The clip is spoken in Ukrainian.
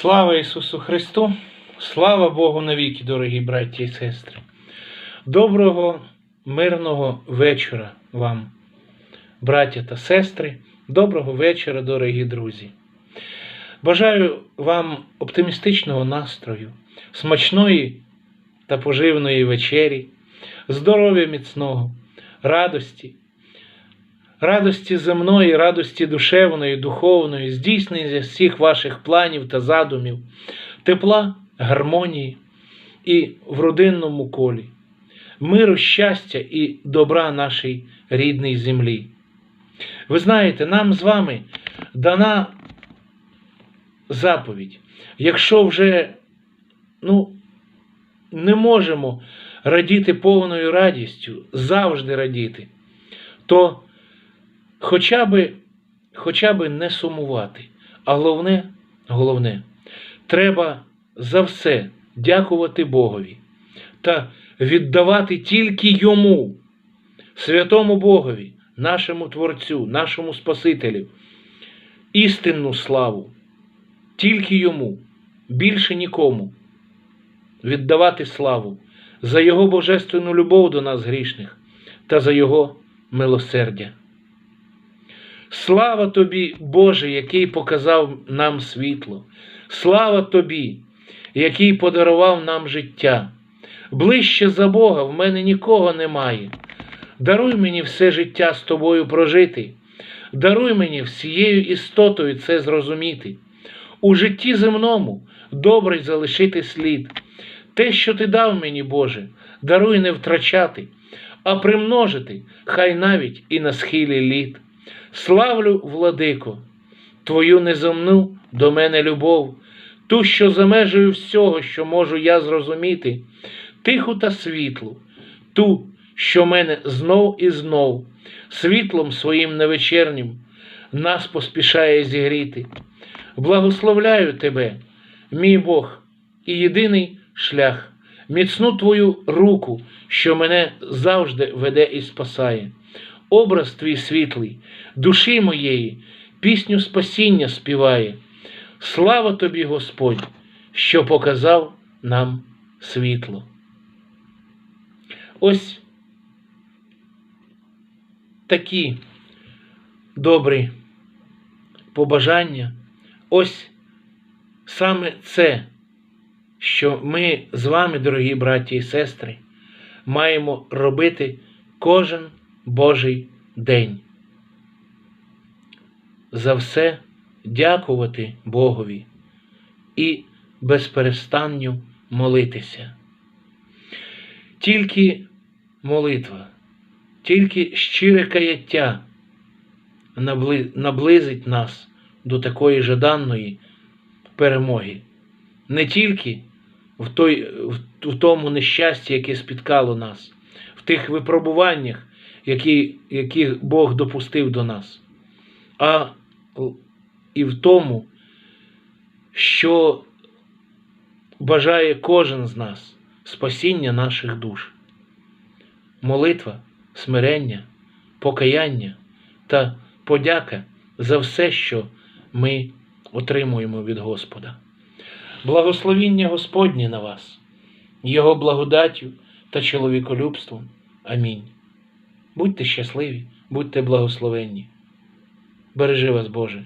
Слава Ісусу Христу! Слава Богу навіки, дорогі браті і сестри! Доброго мирного вечора вам, браття та сестри, доброго вечора, дорогі друзі! Бажаю вам оптимістичного настрою, смачної та поживної вечері, здоров'я міцного, радості, радості земної, радості душевної, духовної, здійснення всіх ваших планів та задумів, тепла, гармонії і в родинному колі, миру, щастя і добра нашій рідній землі. Ви знаєте, нам з вами дана заповідь. Якщо вже ну, не можемо радіти повною радістю, завжди радіти, то хоча би, хоча би не сумувати. А головне, головне, треба за все дякувати Богові та віддавати тільки йому, святому Богові, нашому Творцю, нашому Спасителю, істинну славу, тільки йому, більше нікому. Віддавати славу за Його божественну любов до нас грішних та за Його милосердя. Слава тобі, Боже, який показав нам світло, слава тобі, який подарував нам життя. Ближче за Бога в мене нікого немає. Даруй мені все життя з тобою прожити, даруй мені всією істотою це зрозуміти. У житті земному добре залишити слід. Те, що ти дав мені, Боже, даруй не втрачати, а примножити, хай навіть і на схилі літ. Славлю, владико, Твою неземну до мене любов, ту, що за межею всього, що можу я зрозуміти, тиху та світлу, ту, що мене знов і знов, світлом своїм невечернім нас поспішає зігріти. Благословляю тебе, мій Бог, і єдиний шлях, міцну Твою руку, що мене завжди веде і спасає. Образ твій світлий, душі моєї, пісню спасіння співає. Слава тобі, Господь, що показав нам світло. Ось такі добрі побажання. Ось саме це, що ми з вами, дорогі браті і сестри, маємо робити кожен Божий день. За все дякувати Богові і безперестанню молитися. Тільки молитва, тільки щире каяття наблизить нас до такої жаданної перемоги. Не тільки в, той, в тому нещасті, яке спіткало нас, в тих випробуваннях, які, які Бог допустив до нас, а і в тому, що бажає кожен з нас спасіння наших душ, молитва, смирення, покаяння та подяка за все, що ми отримуємо від Господа. Благословіння Господнє на вас, Його благодаттю та чоловіколюбством. Амінь. Будьте щасливі, будьте благословенні. Бережи вас, Боже.